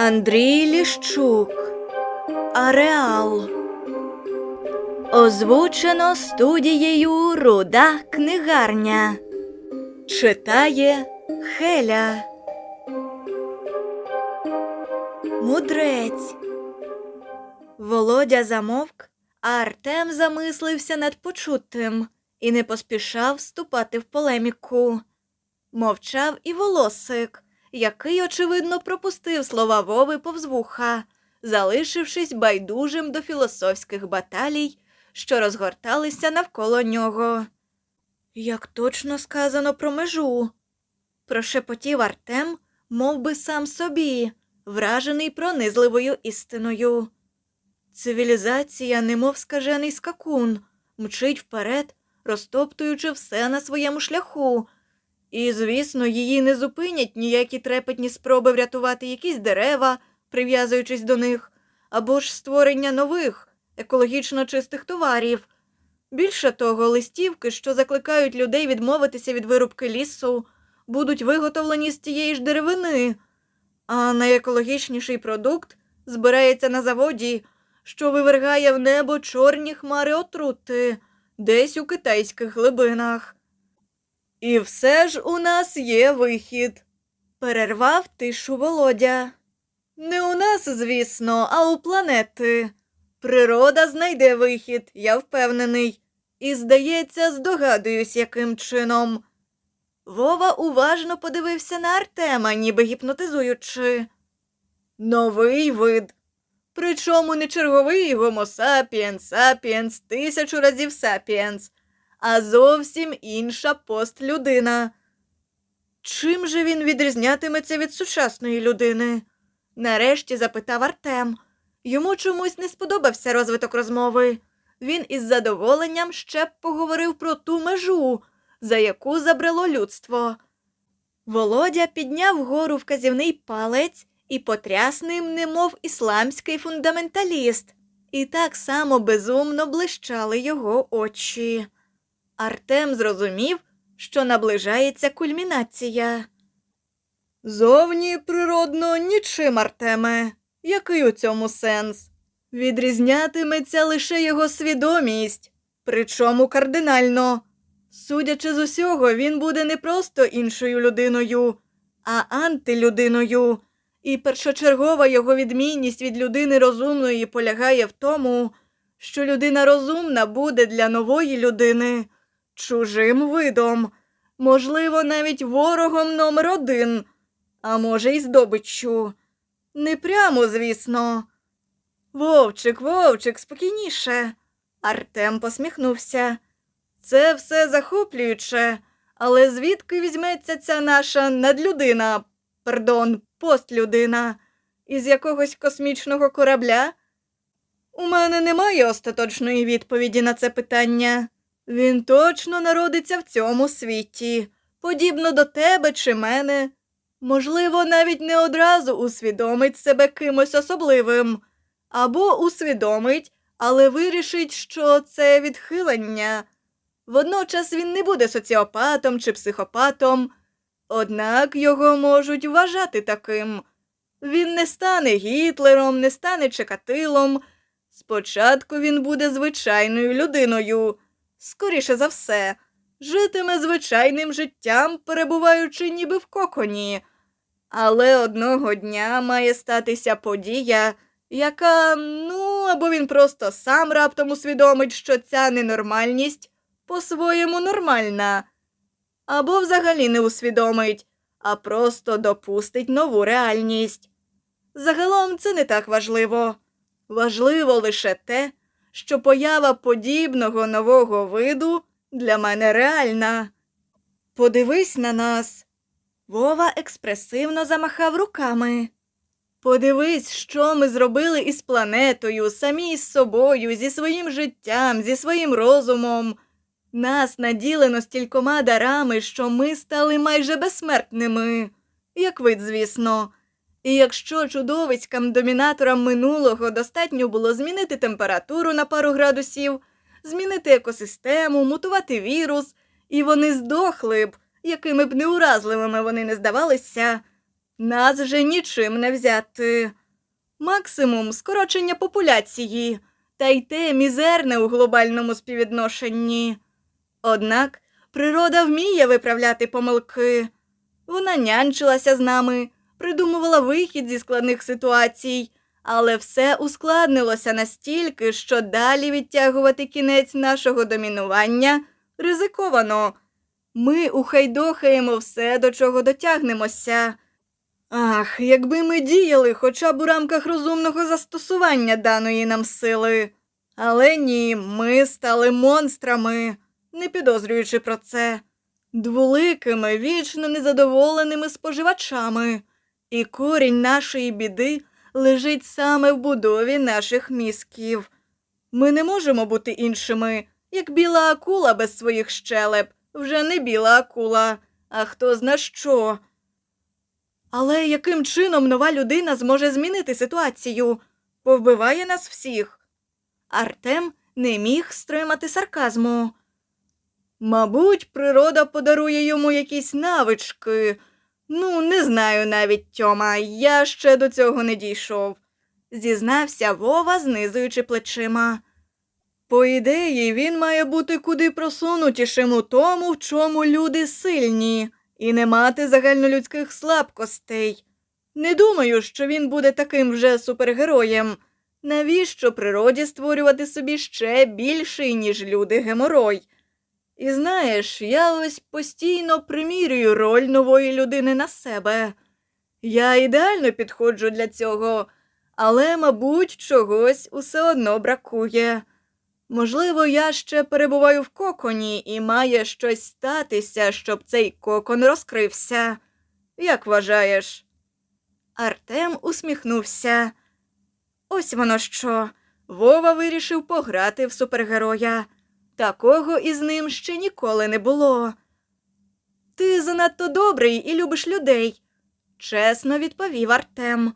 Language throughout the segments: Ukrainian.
Андрій Ліщук. Ареал. Озвучено студією Руда книгарня. Читає Хеля. Мудрець. Володя замовк, а Артем замислився над почутим і не поспішав вступати в полеміку. Мовчав і волосик, який, очевидно, пропустив слова Вови повз вуха, залишившись байдужим до філософських баталій, що розгорталися навколо нього. Як точно сказано про межу, прошепотів Артем, мов би сам собі, вражений пронизливою істиною. Цивілізація, немов скажений скакун, мчить вперед, розтоптуючи все на своєму шляху. І, звісно, її не зупинять ніякі трепетні спроби врятувати якісь дерева, прив'язуючись до них, або ж створення нових, екологічно чистих товарів. Більше того, листівки, що закликають людей відмовитися від вирубки лісу, будуть виготовлені з тієї ж деревини, а найекологічніший продукт збирається на заводі, що вивергає в небо чорні хмари отрути десь у китайських глибинах. І все ж у нас є вихід, перервав тишу Володя. Не у нас, звісно, а у планети. Природа знайде вихід, я впевнений. І, здається, здогадуюсь, яким чином. Вова уважно подивився на Артема, ніби гіпнотизуючи. Новий вид. Причому не черговий гомо сапіенс, сапіенс, тисячу разів сапіенс, а зовсім інша постлюдина. Чим же він відрізнятиметься від сучасної людини? Нарешті запитав Артем. Йому чомусь не сподобався розвиток розмови. Він із задоволенням ще б поговорив про ту межу, за яку забрало людство. Володя підняв вгору вказівний палець і потряс ним, немов ісламський фундаменталіст, і так само безумно блищали його очі. Артем зрозумів, що наближається кульмінація. Зовні природно нічим, Артеме. Який у цьому сенс? Відрізнятиметься лише його свідомість, причому кардинально. Судячи з усього, він буде не просто іншою людиною, а антилюдиною. І першочергова його відмінність від людини розумної полягає в тому, що людина розумна буде для нової людини чужим видом, можливо, навіть ворогом номер один, а може, й здобиччю. Не прямо, звісно. Вовчик, вовчик, спокійніше. Артем посміхнувся. Це все захоплююче, але звідки візьметься ця наша надлюдина, пардон, постлюдина, із якогось космічного корабля? У мене немає остаточної відповіді на це питання. Він точно народиться в цьому світі, подібно до тебе чи мене. Можливо, навіть не одразу усвідомить себе кимось особливим, або усвідомить, але вирішить, що це відхилення. Водночас він не буде соціопатом чи психопатом, однак його можуть вважати таким. Він не стане Гітлером, не стане Чекатилом. Спочатку він буде звичайною людиною, скоріше за все, житиме звичайним життям, перебуваючи ніби в коконі. Але одного дня має статися подія, яка, ну, або він просто сам раптом усвідомить, що ця ненормальність по-своєму нормальна, або взагалі не усвідомить, а просто допустить нову реальність. Загалом це не так важливо. Важливо лише те, що поява подібного нового виду для мене реальна. Подивись на нас. Вова експресивно замахав руками. Подивись, що ми зробили із планетою, самі із собою, зі своїм життям, зі своїм розумом. Нас наділено стількома дарами, що ми стали майже безсмертними, як вид, звісно. І якщо чудовиськам домінаторам минулого достатньо було змінити температуру на пару градусів, змінити екосистему, мутувати вірус, і вони здохли б, якими б неуразливими вони не здавалися, Нас же нічим не взяти. Максимум скорочення популяції, та й те мізерне у глобальному співвідношенні. Однак природа вміє виправляти помилки. Вона нянчилася з нами, придумувала вихід зі складних ситуацій, але все ускладнилося настільки, що далі відтягувати кінець нашого домінування ризиковано. Ми ухайдохаємо все, до чого дотягнемося. Ах, якби ми діяли хоча б у рамках розумного застосування даної нам сили. Але ні, ми стали монстрами, не підозрюючи про це, дволикими, вічно незадоволеними споживачами. І корінь нашої біди лежить саме в будові наших мізків. Ми не можемо бути іншими, як біла акула без своїх щелеп, вже не біла акула, а хто зна що. Але яким чином нова людина зможе змінити ситуацію? Повбиває нас всіх. Артем не міг стримати сарказму. Мабуть, природа подарує йому якісь навички. Ну, не знаю навіть, Тьома, я ще до цього не дійшов, зізнався Вова, знизуючи плечима. По ідеї, він має бути куди просунутішим у тому, в чому люди сильні, і не мати загальнолюдських слабкостей. Не думаю, що він буде таким вже супергероєм. Навіщо природі створювати собі ще більший, ніж люди геморой? І знаєш, я ось постійно примірюю роль нової людини на себе. Я ідеально підходжу для цього, але, мабуть, чогось усе одно бракує. Можливо, я ще перебуваю в коконі і має щось статися, щоб цей кокон розкрився. Як вважаєш? Артем усміхнувся. Ось воно що. Вова вирішив пограти в супергероя. Такого із ним ще ніколи не було. Ти занадто добрий і любиш людей, чесно відповів Артем.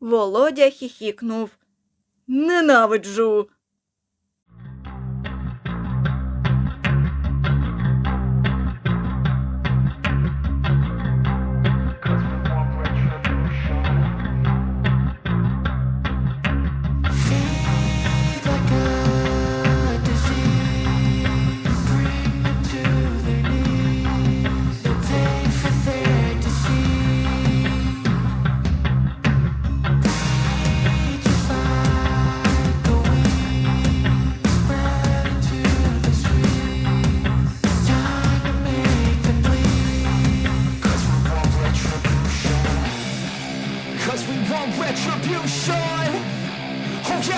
Володя хіхікнув. Ненавиджу.